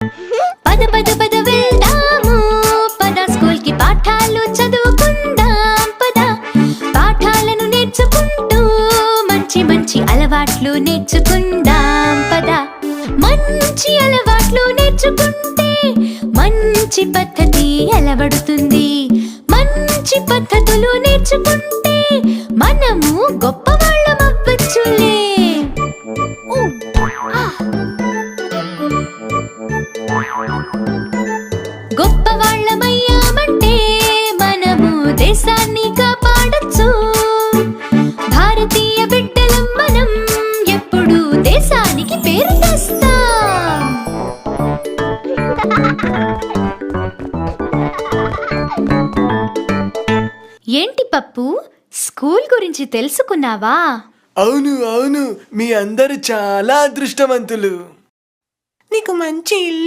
పద పద పద వెళ్దాము. పద స్కూల్కి పాఠాలు చదువుకుందాం. పద. పాఠాలను నేర్చుకుంటూ మంచి మంచి అలవాట్లు నేర్చుకుందాం. పద. మంచి అలవాట్లు నేర్చుకుంటే మంచి పద్ధతి అలవడుతుంది. మంచి పద్ధతులు నేర్చుకుంటే మనము గొప్ప గొప్పవాళ్ళమయ్యామంటే మనము దేశాన్ని కాపాడచ్చు. భారతీయ బిడ్డలం మనం ఎప్పుడు దేశానికి పేరు తెస్తాం. ఏంటి పప్పు? స్కూల్ గురించి తెలుసుకున్నావా? అవును అవును. మీ అందరు చాలా అదృష్టవంతులు. నీకు మంచి ఇల్లు